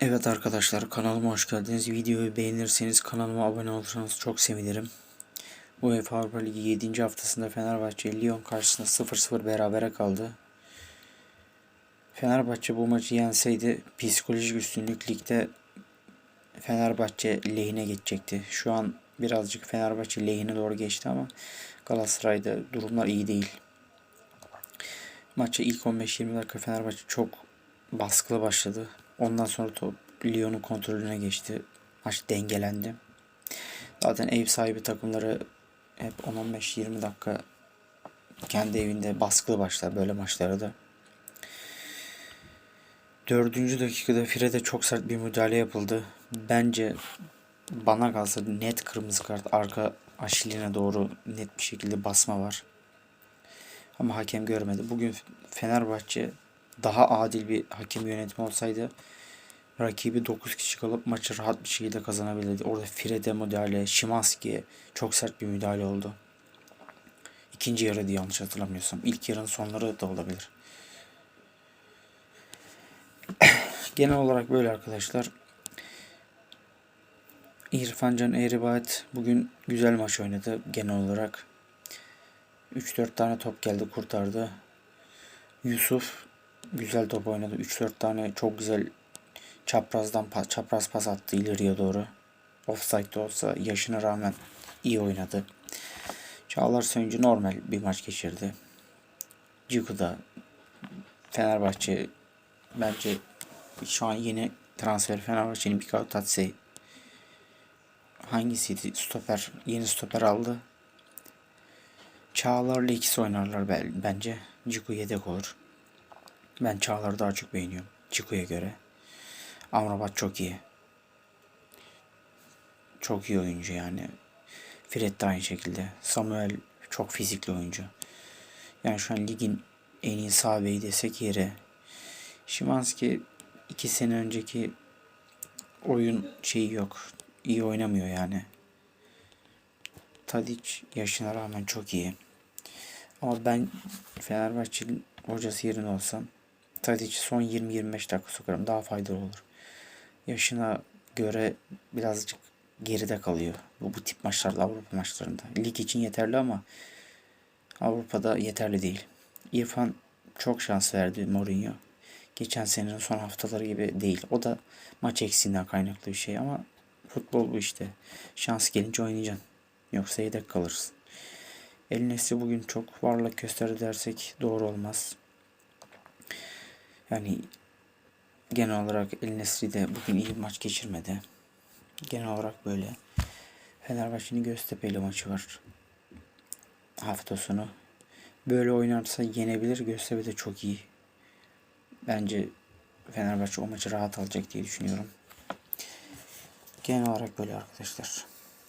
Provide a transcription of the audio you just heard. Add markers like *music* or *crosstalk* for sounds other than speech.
Evet arkadaşlar kanalıma hoş geldiniz. Videoyu beğenirseniz kanalıma abone olursanız çok sevinirim. UEFA Avrupa Ligi 7. haftasında Fenerbahçe Lyon karşısında 0-0 berabere kaldı. Fenerbahçe bu maçı yenseydi psikolojik üstünlük ligde Fenerbahçe lehine geçecekti. Şu an birazcık Fenerbahçe lehine doğru geçti ama Galatasaray'da durumlar iyi değil. Maça ilk 15-20 dakika Fenerbahçe çok baskılı başladı. Ondan sonra top Lyon'un kontrolüne geçti. Maç dengelendi. Zaten ev sahibi takımları hep 10-15-20 dakika kendi evinde baskılı başlar böyle maçlara da. Dördüncü dakikada Fred'e çok sert bir müdahale yapıldı. Bence bana kalsa net kırmızı kart arka aşiline doğru net bir şekilde basma var. Ama hakem görmedi. Bugün Fenerbahçe daha adil bir hakem yönetimi olsaydı rakibi 9 kişi kalıp maçı rahat bir şekilde kazanabilirdi. Orada Fred'e müdahale, Şimanski'ye çok sert bir müdahale oldu. İkinci yarıydı yanlış hatırlamıyorsam. İlk yarının sonları da olabilir. *coughs* Genel olarak böyle arkadaşlar. İrfan Can Eğribayat bugün güzel maç oynadı genel olarak. 3-4 tane top geldi kurtardı. Yusuf güzel top oynadı. 3-4 tane çok güzel çaprazdan çapraz pas attı ileriye doğru. Offside'de olsa yaşına rağmen iyi oynadı. Çağlar Söyüncü normal bir maç geçirdi. Ciku da Fenerbahçe bence şu an yeni transfer Fenerbahçe'nin bir Tatsey hangisiydi stoper yeni stoper aldı. Çağlar'la ikisi oynarlar bence. Ciku yedek olur. Ben Çağlar'ı daha çok beğeniyorum. Ciku'ya göre. Amrabat çok iyi. Çok iyi oyuncu yani. Fred de aynı şekilde. Samuel çok fizikli oyuncu. Yani şu an ligin en iyi sağ beyi desek yere. Şimanski iki sene önceki oyun şeyi yok. İyi oynamıyor yani. Tadic yaşına rağmen çok iyi. Ama ben Fenerbahçe'nin hocası yerine olsam Tadic'i son 20-25 dakika sokarım. Daha faydalı olur. Yaşına göre birazcık geride kalıyor. Bu, bu tip maçlarda Avrupa maçlarında. Lig için yeterli ama Avrupa'da yeterli değil. İrfan çok şans verdi Mourinho. Geçen senenin son haftaları gibi değil. O da maç eksiğinden kaynaklı bir şey ama futbol bu işte. Şans gelince oynayacaksın. Yoksa yedek kalırsın. El Nesri bugün çok varlık gösterdi dersek doğru olmaz. Yani genel olarak El Nesri de bugün iyi bir maç geçirmedi. Genel olarak böyle. Fenerbahçe'nin Göztepe ile maçı var. Hafta sonu. Böyle oynarsa yenebilir. Göztepe de çok iyi. Bence Fenerbahçe o maçı rahat alacak diye düşünüyorum. Genel olarak böyle arkadaşlar.